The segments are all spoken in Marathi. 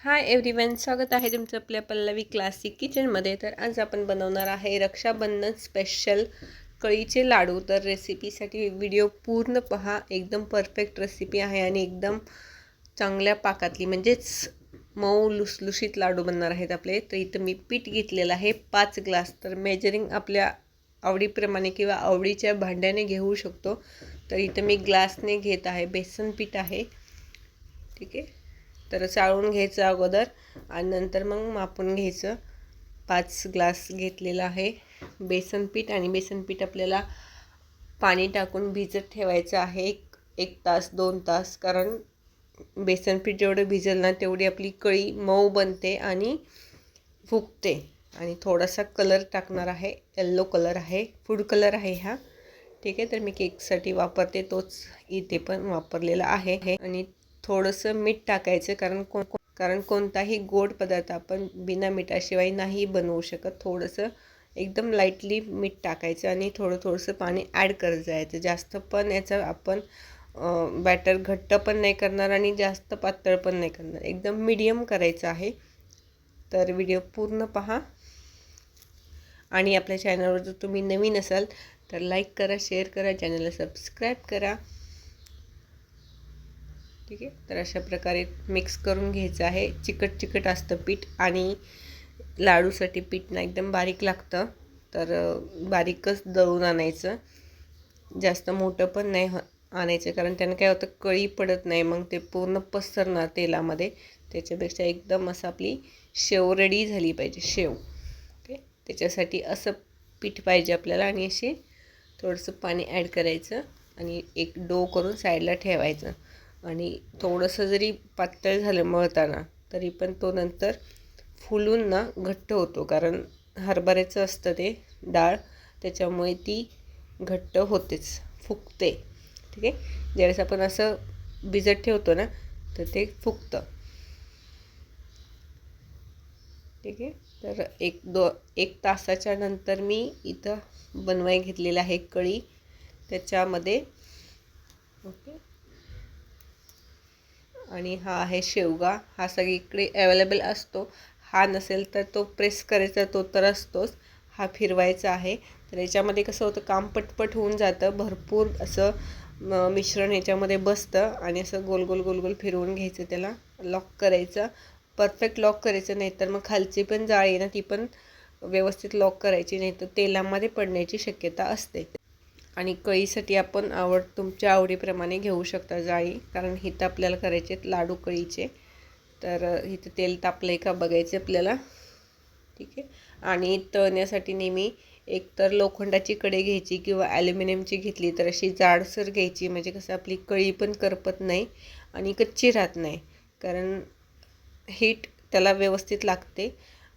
हाय एव्हरीवन स्वागत आहे तुमचं आपल्या पल्लवी क्लासिक किचनमध्ये तर आज आपण बनवणार आहे रक्षाबंधन स्पेशल कळीचे लाडू. तर रेसिपीसाठी व्हिडिओ पूर्ण पहा. एकदम परफेक्ट रेसिपी आहे आणि एकदम चांगल्या पाकातली म्हणजेच मऊ लुसलुशीत लाडू बनणार आहेत आपले. तर इथं मी पीठ घेतलेलं आहे पाच ग्लास तर मेजरिंग आपल्या आवडीप्रमाणे किंवा आवडीच्या भांड्याने घेऊ शकतो. तर इथं मी ग्लासने घेत आहे बेसन पीठ आहे. ठीक आहे? तर चाळून घ्यायचं अगोदर आणि नंतर मग मापून घ्यायचं. पाच ग्लास घेतलेला आहे बेसन पीठ आणि बेसन पीठ आपल्याला पाणी टाकून भिजत ठेवायचं आहे एक एक तास दोन तास. कारण बेसन पीठ जेवढं भिजेल ना तेवढी आपली कळी मऊ बनते आणि फुगते. आणि थोडासा कलर टाकणार आहे येल्लो कलर आहे फूड कलर आहे हा. ठीक आहे तर मी केकसाठी वापरते तोच इथे पण वापरलेला आहे. आणि थोडंसं मीठ टाकायचं कारण को कारण कोणताही गोड पदार्थ आपण बिना मिठाशिवाय नाही बनवू शकत. थोडंसं एकदम लाईटली मीठ टाकायचं आणि थोडं थोडंसं पाणी ॲड करत जायचं. जास्त पण याचं आपण बॅटर घट्ट पण नाही करणार आणि जास्त पातळ पण नाही करणार. एकदम मीडियम करायचं आहे. तर व्हिडिओ पूर्ण पहा. आणि आपल्या चॅनलवर जर तुम्ही नवीन असाल तर लाईक करा शेअर करा चॅनलला सबस्क्राईब करा. ठीक आहे? तर अशा प्रकारे मिक्स करून घ्यायचं आहे. चिकट चिकट असतं पीठ आणि लाडूसाठी पीठ ना एकदम बारीक लागतं. तर बारीकच दळून आणायचं. जास्त मोठं पण नाही आणायचं. कारण त्यानं काय होतं कळी पडत नाही. मग ते पूर्ण पसरणार तेलामध्ये. त्याच्यापेक्षा एकदम असं आपली शेव रेडी झाली पाहिजे शेव. ओके? त्याच्यासाठी असं पीठ पाहिजे आपल्याला. आणि असे थोडंसं पाणी ॲड करायचं. आणि एक डो करून साईडला ठेवायचं. आणि थोडंसं जरी पातळ झालं मळताना तरी पण तो नंतर फुलून ना घट्ट होतो. कारण हरभऱ्याचं असतं ते डाळ त्याच्यामुळे ती घट्ट होतेच फुगते. ठीक आहे? ज्यावेळेस आपण असं भिजत ठेवतो ना तर ते फुगतं. ठीक आहे? तर एक दो एक तासाच्या नंतर मी इथं बनवाय घेतलेलं आहे कळी. त्याच्यामध्ये ओके. आणि हा आहे शेवगा. हा सगळीकडे अवेलेबल असतो. हा नसेल तर तो प्रेस करायचा तो तर असतोच. हा फिरवायचा आहे. तर याच्यामध्ये कसं होतं काम पटपट होऊन जातं. भरपूर असं मिश्रण ह्याच्यामध्ये बसतं आणि असं गोल गोल गोल गोल फिरवून घ्यायचं त्याला. लॉक करायचं. परफेक्ट लॉक करायचं नाही तर मग खालची पण जाळी ना ती पण व्यवस्थित लॉक करायची नाही तर तेलामध्ये पडण्याची शक्यता असते. आणि कळीसाठी आपण आवड तुमच्या आवडीप्रमाणे घेऊ शकता जाळी कारण हिथं आपल्याला करायचे आहेत लाडू कळीचे. तर इथं तेल तापलं आहे का बघायचं आपल्याला. ठीक आहे? आणि तळण्यासाठी नेहमी एक तर लोखंडाची कडे घ्यायची किंवा ॲल्युमिनियमची घेतली तर अशी जाडसर घ्यायची. म्हणजे कसं आपली कळी पण करपत नाही आणि कच्ची राहत नाही. कारण हीट त्याला व्यवस्थित लागते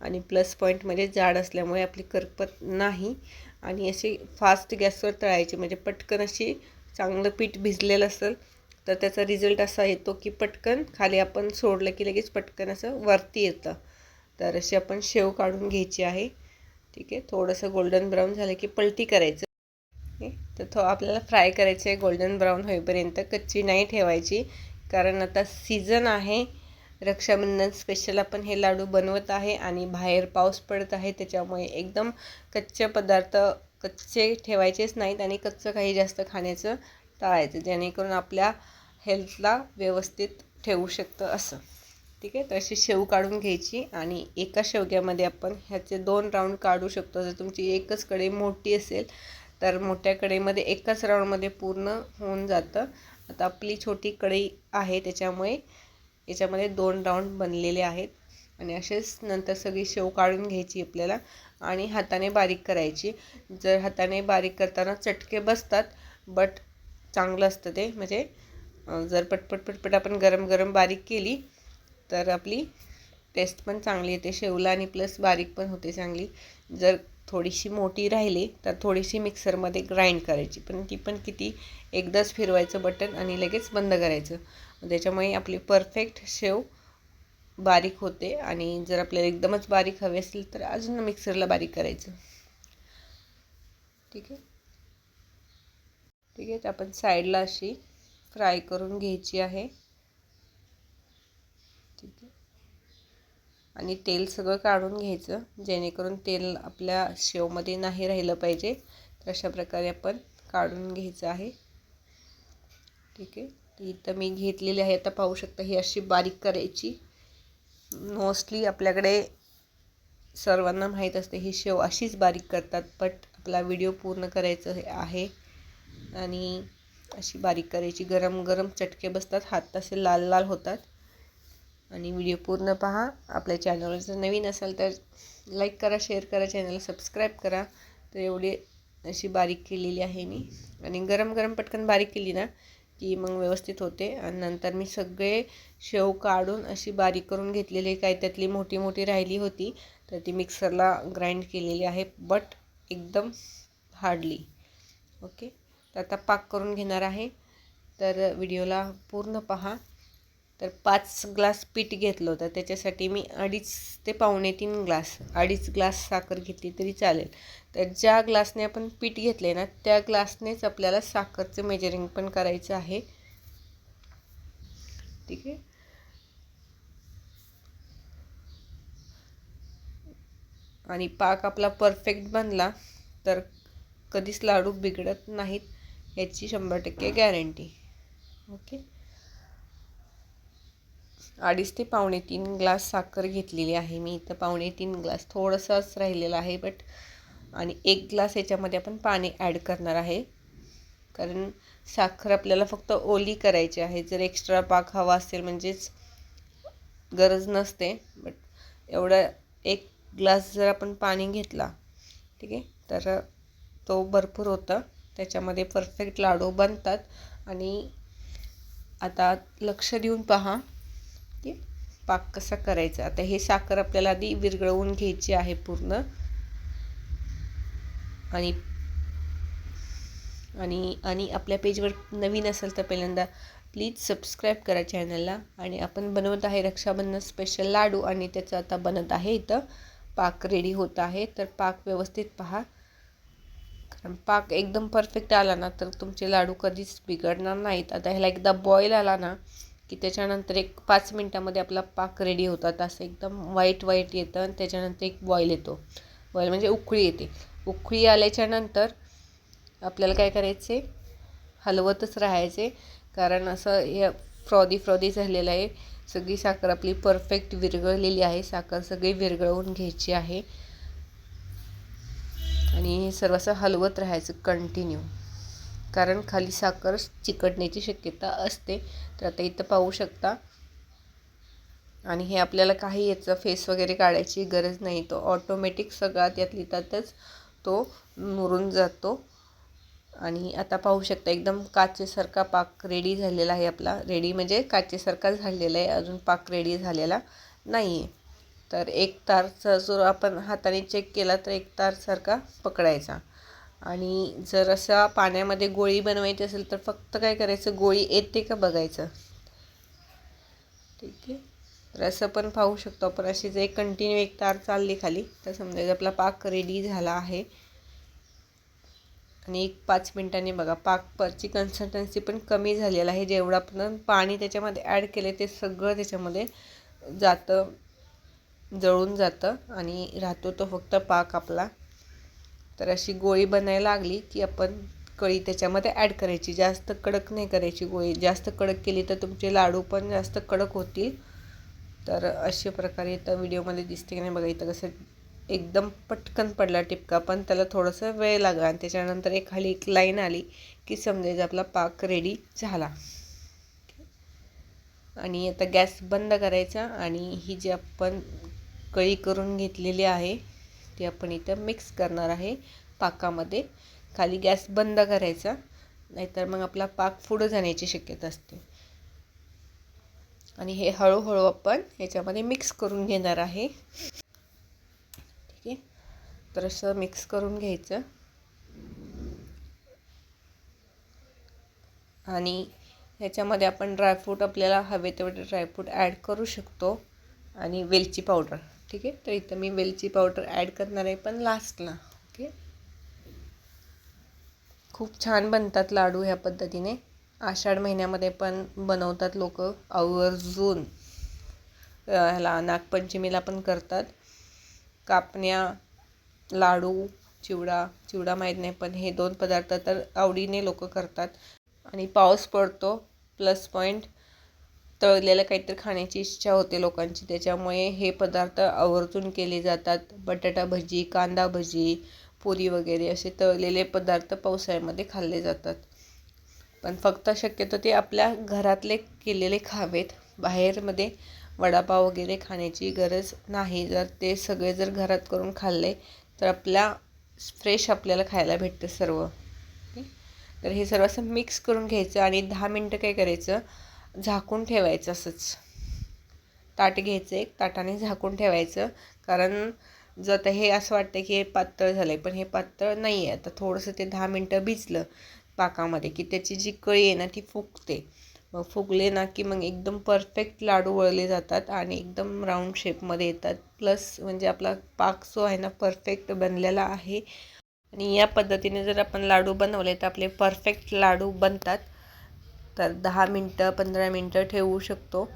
आणि प्लस पॉईंट म्हणजे जाड असल्यामुळे आपली करपत नाही. आणि अशी फास्ट गॅसवर तळायची म्हणजे पटकन अशी चांगलं पीठ भिजलेलं असेल तर त्याचा रिझल्ट असा येतो की पटकन खाली आपण सोडलं की लगेच पटकन असं वरती येतं. तर अशी आपण शेव काढून घ्यायची आहे. ठीक आहे थोडंसं गोल्डन ब्राऊन झालं की पलटी करायचं. तर थो आपल्याला फ्राय करायचं आहे गोल्डन ब्राऊन होईपर्यंत. कच्ची नाही ठेवायची कारण आता सीझन आहे. रक्षाबंधन स्पेशल आपण हे लाडू बनवत आहे आणि बाहेर पाऊस पडत आहे त्याच्यामुळे एकदम कच्चे पदार्थ कच्चे ठेवायचेच नाहीत आणि कच्चं काही जास्त खाण्याचं टाळायचं जेणेकरून आपल्या हेल्थला व्यवस्थित ठेवू शकतं असं. ठीक आहे तर अशी शेव काढून घ्यायची आणि एका शेवग्यामध्ये आपण ह्याचे दोन राऊंड काढू शकतो. जर तुमची एकच कढई मोठी असेल तर मोठ्या कढईमध्ये एकाच राऊंडमध्ये पूर्ण होऊन जातं. आता आपली छोटी कढई आहे त्याच्यामुळे याच्यामध्ये दोन राऊंड बनलेले आहेत. आणि असेच नंतर सगळी शेव काढून घ्यायची आपल्याला. आणि हाताने बारीक करायची. जर हाताने बारीक करताना चटके बसतात बट चांगलं असतं ते. म्हणजे जर पटपट पटपट आपण गरम गरम बारीक केली तर आपली टेस्ट पण चांगली येते. शेवला आणि प्लस बारीक पण होते चांगली. जर थोडीशी मोठी राहिली तर थोडीशी मिक्सरमध्ये ग्राइंड करायची. पण ती पण किती एकदाच फिरवायचं बटन आणि लगेच बंद करायचं. त्याच्यामुळे आपली परफेक्ट शेव बारीक होते आणि जर आपल्याला एकदमच बारीक हवे असेल तर अजून मिक्सरला बारीक करायचं. ठीक आहे? ठीक आहे तर आपण साईडला अशी फ्राय करून घ्यायची आहे. ठीक आहे? आणि तेल सगळं काढून घ्यायचं जेणेकरून तेल आपल्या शेवमध्ये नाही राहिलं पाहिजे. तर अशा प्रकारे आपण काढून घ्यायचं आहे. ठीक आहे? इथं मी घेतलेली आहे आता पाहू शकता ही अशी बारीक करायची. मोस्टली आपल्याकडे सर्वांना माहीत असते ही शेव अशीच बारीक करतात बट आपला व्हिडिओ पूर्ण करायचं आहे. आणि अशी बारीक करायची गरम गरम चटके बसतात हात तसे लाल लाल होतात. आणि व्हिडिओ पूर्ण पहा. आपल्या चॅनलवर जर नवीन असाल तर लाईक करा शेअर करा चॅनल सबस्क्राईब करा. तर एवढी अशी बारीक केलेली आहे मी. आणि गरम गरम पटकन बारीक केली ना की मग व्यवस्थित होते. आणि नंतर मी सगळे शेव काढून अशी बारीक करून घेतलेली काय त्यातली मोठी मोठी राहिली होती तर ती मिक्सरला ग्राइंड केलेली आहे बट एकदम हार्डली. ओके? तर आता पाक करून घेणार आहे. तर व्हिडिओला पूर्ण पहा. तर पाच ग्लास पीठ घेतलं होतं. त्याच्यासाठी मी अडीच ते पावणे तीन ग्लास अडीच ग्लास साखर घेतली तरी चालेल. तर ज्या ग्लासने आपण पीठ घेतले ना त्या ग्लासनेच आपल्याला साखरचं मेजरिंग पण करायचं आहे. ठीक आहे? आणि पाक आपला परफेक्ट बनला तर कधीच लाडू बिघडत नाहीत याची शंभर टक्के गॅरंटी ओके? अडीच ते पावणे तीन ग्लास साखर घेतलेली आहे मी. इथं पावणे तीन ग्लास थोडंसंच राहिलेलं आहे बट आणि एक ग्लास याच्यामध्ये आपण पाणी ॲड करणार आहे. कारण साखर आपल्याला फक्त ओली करायची आहे. जर एक्स्ट्रा पाक हवा असेल म्हणजेच गरज नसते बट एवढं एक ग्लास जर आपण पाणी घेतला ठीक आहे तर तो भरपूर होता. त्याच्यामध्ये परफेक्ट लाडू बनतात. आणि आता लक्ष देऊन पहा. की पाक कसा करायचा? आता हे साखर आपल्याला आधी विरघळवून घ्यायची आहे पूर्ण. आणि आणि आणि आपल्या पेजवर नवीन असेल तर पहिल्यांदा प्लीज सबस्क्राईब करा चॅनलला आणि आपण बनवत आहे रक्षाबंधन स्पेशल लाडू आणि त्याचं आता बनत आहे इथं. पाक रेडी होत आहे. तर पाक व्यवस्थित पहा. कारण पाक एकदम परफेक्ट आला ना तर तुमचे लाडू कधीच बिघडणार नाहीत. आता ह्याला एकदा बॉईल आला ना की त्याच्यानंतर एक पाच मिनटामध्ये आपला पाक रेडी होतात असं एकदम वाईट वाईट येतं आणि त्याच्यानंतर एक बॉईल येतो. बॉईल म्हणजे उकळी येते. उकळी आल्याच्यानंतर आपल्याला काय करायचे हलवतच राहायचे कारण असं हे फ्रॉदी फ्रॉदी झालेलं आहे. सगळी साखर आपली परफेक्ट विरघळलेली आहे. साखर सगळी विरघळवून घ्यायची आहे. आणि सर्व असं हलवत राहायचं कंटिन्यू कारण खाली साखर चिकटण्याची शक्यता असते. तर आता इथं पाहू शकता. आणि हे आपल्याला काही याचं फेस वगैरे काढायची गरज नाही. तो ऑटोमॅटिक सगळा त्यातली त्यातच तो मुरून जातो. आणि आता पाहू शकता एकदम काचेसारखा पाक रेडी झालेला आहे आपला. रेडी म्हणजे काचेसारखा झालेला आहे. अजून पाक रेडी झालेला नाही आहे तर एक तारचा जो आपण हाताने चेक केला तर एक तारसारखा पकडायचा. आणि जर असा पाण्यामध्ये गोळी बनवायची असेल तर फक्त काय करायचं? गोळी येते का बघायचं? ठीक आहे. तर असं पण पाहू शकतो आपण. अशी जर एक कंटिन्यू एक तार चालली खाली तर समजायचं आपला पाक रेडी झाला आहे. आणि एक पाच मिनटांनी बघा पाकची कन्सिस्टन्सी पण कमी झालेलं आहे. जेवढं आपण पाणी त्याच्यामध्ये ॲड केले ते सगळं त्याच्यामध्ये जातं जळून जातं आणि राहतो तो फक्त पाक आपला. तर अशी गोळी बनायला लागली की आपण कळी त्याच्यामध्ये ॲड करायची. जास्त कडक नाही करायची गोळी. जास्त कडक केली तर तुमचे लाडू पण जास्त कडक होतील. तर अशा प्रकारे इथं व्हिडिओमध्ये दिसते की नाही बघा इथं कसं एकदम पटकन पडला टिपका पण त्याला थोडंसं वेळ लागला आणि त्याच्यानंतर एक खाली एक लाईन आली की समजायचं आपला पाक रेडी झाला. आणि आता गॅस बंद करायचा आणि ही जी आपण कळी करून घेतलेली आहे ती आपण इथं मिक्स करणार आहे पाकामध्ये. खाली गॅस बंद करायचा नाहीतर मग आपला पाक पुढं जाण्याची शक्यता असते. आणि हे हळूहळू आपण ह्याच्यामध्ये मिक्स करून घेणार आहे. ठीक आहे? तर असं मिक्स करून घ्यायचं. आणि ह्याच्यामध्ये आपण ड्रायफ्रूट आपल्याला हवे तेवढे ड्रायफ्रूट ॲड करू शकतो. आणि वेलची पावडर ठीक आहे? तर इथं मी वेलची पावडर ॲड करणार आहे पण लास्टला ओके? खूप छान बनतात लाडू ह्या पद्धतीने. आषाढ महिन्यामध्ये पण बनवतात लोक आवर्जून. ह्याला नागपंचमीला पण करतात. कापण्या लाडू चिवडा चिवडा माहीत नाही पण हे दोन पदार्थ तर आवडीने लोक करतात. आणि पाऊस पडतो प्लस पॉईंट तळलेलं काहीतरी खाण्याची इच्छा होते लोकांची. त्याच्यामुळे हे पदार्थ आवर्जून केले जातात. बटाटा भजी कांदा भजी पुरी वगैरे असे तळलेले पदार्थ पावसाळ्यामध्ये खाल्ले जातात. पण फक्त शक्यतो ते आपल्या घरातले केलेले खावेत. बाहेरमध्ये वडापाव वगैरे खाण्याची गरज नाही. जर ते सगळे जर घरात करून खाल्ले तर आपल्या फ्रेश आपल्याला खायला भेटतं सर्व. तर हे सर्व असं मिक्स करून घ्यायचं आणि दहा मिनटं काय करायचं? झाकून ठेवायचं असंच. ताट घ्यायचं एक ताटाने झाकून ठेवायचं. कारण जर आता हे असं वाटतं की हे पातळ झालं आहे पण हे पातळ नाही आहे आता थोडंसं ते दहा मिनटं भिजलं पाकामध्ये की त्याची जी कळी आहे ना ती फुगते. मग फुगले ना की मग एकदम परफेक्ट लाडू वळले जातात आणि एकदम राऊंड शेपमध्ये येतात. प्लस म्हणजे आपला पाक जो आहे ना परफेक्ट बनलेला आहे. आणि या पद्धतीने जर आपण लाडू बनवले तर आपले परफेक्ट लाडू बनतात. तर दहा मिनटं पंधरा मिनटं ठेवू शकतो.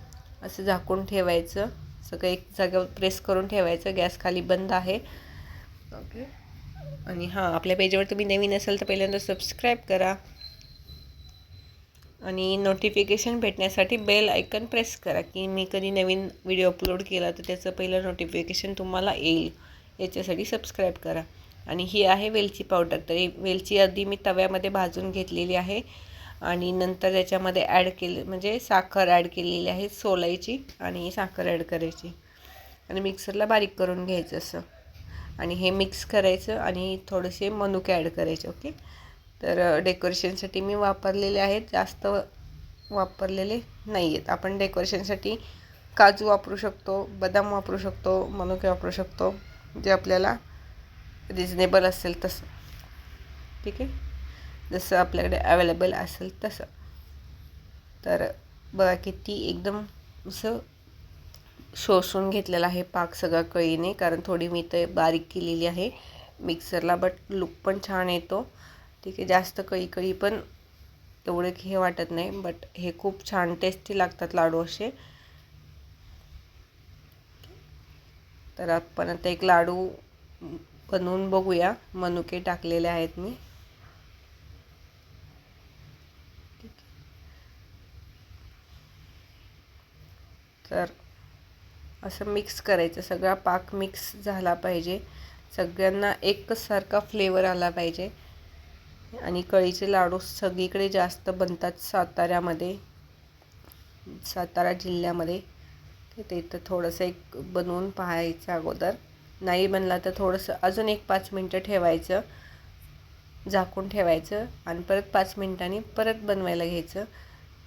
असं झाकून ठेवायचं. सगळं एक जागेवर प्रेस करून ठेवायचं. गॅस खाली बंद आहे. ओके. आणि हां आपल्या पेजवर तुम्ही नवीन असाल तर पहिल्यांदा सबस्क्राईब करा. आणि नोटिफिकेशन भेटण्यासाठी बेल आयकन प्रेस करा की मी कधी नवीन व्हिडिओ अपलोड केला तर त्याचं पहिलं नोटिफिकेशन तुम्हाला येईल. याच्यासाठी सबस्क्राईब करा. आणि ही आहे वेलची पावडर. तर ही वेलची आधी मी तव्यामध्ये भाजून घेतलेली आहे. आणि नंतर त्याच्यामध्ये ॲड केले म्हणजे साखर ॲड केलेली आहे सोलायची आणि साखर ॲड करायची. आणि मिक्सरला बारीक करून घ्यायचं असं. आणि हे मिक्स करायचं आणि थोडेसे मनुके ॲड करायचे ओके तर डेकोरेशनसाठी मी वापरलेले आहेत जास्त वापरलेले नाही आहेत आपण डेकोरेशनसाठी काजू वापरू शकतो बदाम वापरू शकतो मनुके वापरू शकतो जे आपल्याला रिजनेबल असेल तसं. ठीक आहे? जसं आपल्याकडे अवेलेबल असेल तसं. तर बघा किती एकदम असं शोषून घेतलेला आहे पाक सगळा कळीने कारण थोडी मी ते बारीक केलेली आहे मिक्सरला बट लुक पण छान येतो. ठीक आहे जास्त कळी कळी पण एवढे हे वाटत नाही बट हे खूप छान टेस्टी लागतात लाडू असे. तर आपण आता एक लाडू बनवून बघूया. मनुके टाकलेले आहेत मी. तर असं मिक्स करायचं. सगळा पाक मिक्स झाला पाहिजे. सगळ्यांना एकसारखा फ्लेवर आला पाहिजे. आणि कळीचे लाडू सगळीकडे जास्त बनतात साताऱ्यामध्ये. सातारा जिल्ह्यामध्ये. ते तर थोडंसं एक बनवून पाहायचं अगोदर. नाही बनला तर थोडंसं अजून एक पाच मिनटं ठेवायचं. झाकून ठेवायचं. आणि परत पाच मिनटांनी परत बनवायला घ्यायचं.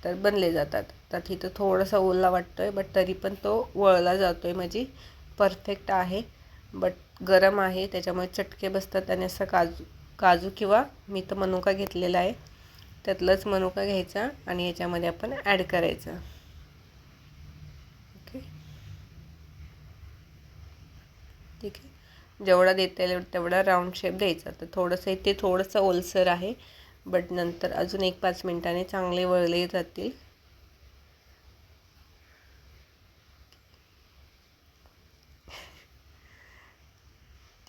तर बनले जातात. तर तिथं थोडासा ओला वाटतो आहे बट तरी पण तो वळला जातो आहे म्हणजे परफेक्ट आहे बट गरम आहे. त्याच्यामुळे चटके बसतात. आणि असं काजू काजू किंवा मी तर मनुका घेतलेला आहे. त्यातलंच मनुका घ्यायचा आणि याच्यामध्ये आपण ॲड करायचं. ओके ठीक आहे? जेवढा देता येईल तेवढा राऊंड शेप द्यायचा. तर थोडंसं इथे थोडंसं ओलसर आहे. बट नंतर अजून एक पाच मिनटाने चांगले वळले जातील.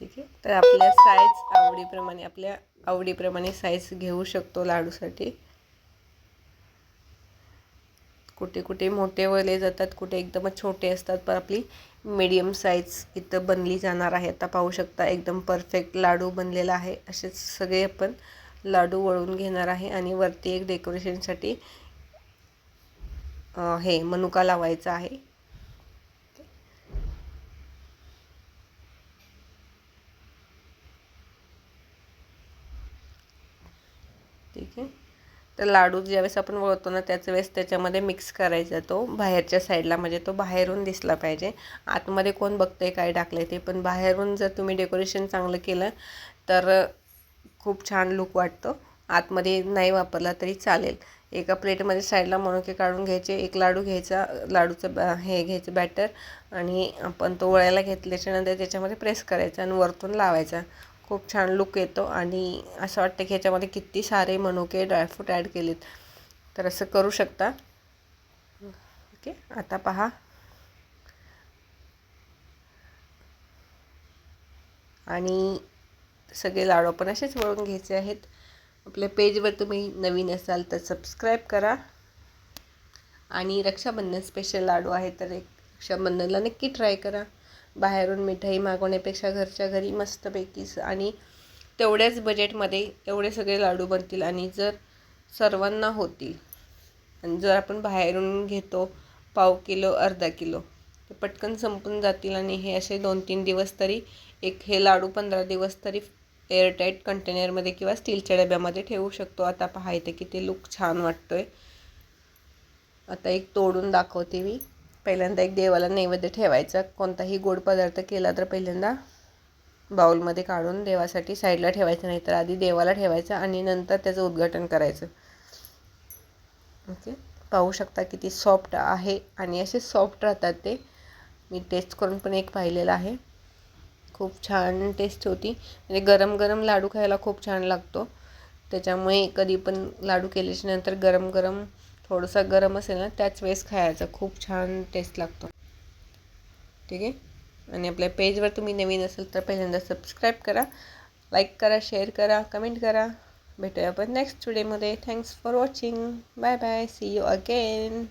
ठीक आहे? तर आपल्या साईज आवडीप्रमाणे आपल्या आवडीप्रमाणे साईज घेऊ शकतो लाडूसाठी. कुठे कुठे मोठे वळले जातात कुठे एकदमच छोटे असतात पण आपली मीडियम साईज इथं बनली जाणार आहे. आता पाहू शकता एकदम परफेक्ट लाडू बनलेला आहे. असेच सगळे आपण लाडू वळून घेणार आहे आणि वरती एक डेकोरेशनसाठी हे मनुका लावायचा आहे. ठीक आहे. तर लाडू ज्यावेळेस आपण वळतो ना त्याच वेळेस त्याच्यामध्ये मिक्स करायचा तो बाहेरच्या साईडला म्हणजे तो बाहेरून दिसला पाहिजे. आतमध्ये कोण बघतंय काय टाकलं ते पण बाहेरून जर तुम्ही डेकोरेशन चांगलं केलं तर खूप छान लुक वाटतो. आतमध्ये नाही वापरला तरी चालेल. एका प्लेटमध्ये साईडला मनुके काढून घ्यायचे एक लाडू घ्यायचा लाडूचं हे घ्यायचं बॅटर आणि आपण तो वळायला घेतल्याच्यानंतर त्याच्यामध्ये प्रेस करायचा आणि वरतून लावायचा. खूप छान लुक येतो आणि असं वाटतं की ह्याच्यामध्ये किती सारे मनुके ड्रायफ्रूट ॲड केलेत. तर असं करू शकता. ओके आता पहा. आणि सगळे लाडू आपण असेच वळून घ्यायचे आहेत. आपल्या पेजवर तुम्ही नवीन असाल तर सबस्क्राईब करा. आणि रक्षाबंधन स्पेशल लाडू आहे तर एक रक्षाबंधनला नक्की ट्राय करा. बाहेरून मिठाई मागवण्यापेक्षा घरच्या घरी मस्तपैकी आणि तेवढ्याच बजेटमध्ये एवढे सगळे लाडू बनतील आणि जर सर्वांना होतील आणि जर आपण बाहेरून घेतो पाव किलो अर्धा किलो ते पटकन संपून जातील आणि हे असे दोन तीन दिवस तरी एक हे लाडू पंधरा दिवस तरी एअरटाईट कंटेनरमध्ये किंवा स्टीलच्या डब्यामध्ये ठेवू शकतो. आता पहा इथे किती लुक छान वाटतो आहे आता एक तोडून दाखवते मी. पहिल्यांदा एक देवाला नैवेद्य ठेवायचा. कोणताही गोड पदार्थ केला तर पहिल्यांदा बाउलमध्ये काढून देवासाठी साईडला ठेवायचं नाही तर आधी देवाला ठेवायचं आणि नंतर त्याचं उद्घाटन करायचं. ओके? पाहू शकता किती सॉफ्ट आहे. आणि असे सॉफ्ट राहतात ते. मी टेस्ट करून पण एक पाहिलेलं आहे. खूप छान टेस्ट होती. म्हणजे गरम गरम लाडू खायला खूप छान लागतो. त्याच्यामुळे कधी पण लाडू केल्याच्यानंतर गरम गरम थोडंसं गरम असेल ना त्याच वेळेस खायचा. खूप छान टेस्ट लागतो. ठीक आहे? आणि आपल्या पेजवर तुम्ही नवीन असेल तर पहिल्यांदा सबस्क्राईब करा लाईक करा शेअर करा कमेंट करा. भेटूया आपण नेक्स्ट व्हिडिओमध्ये thanks for watching bye bye see you again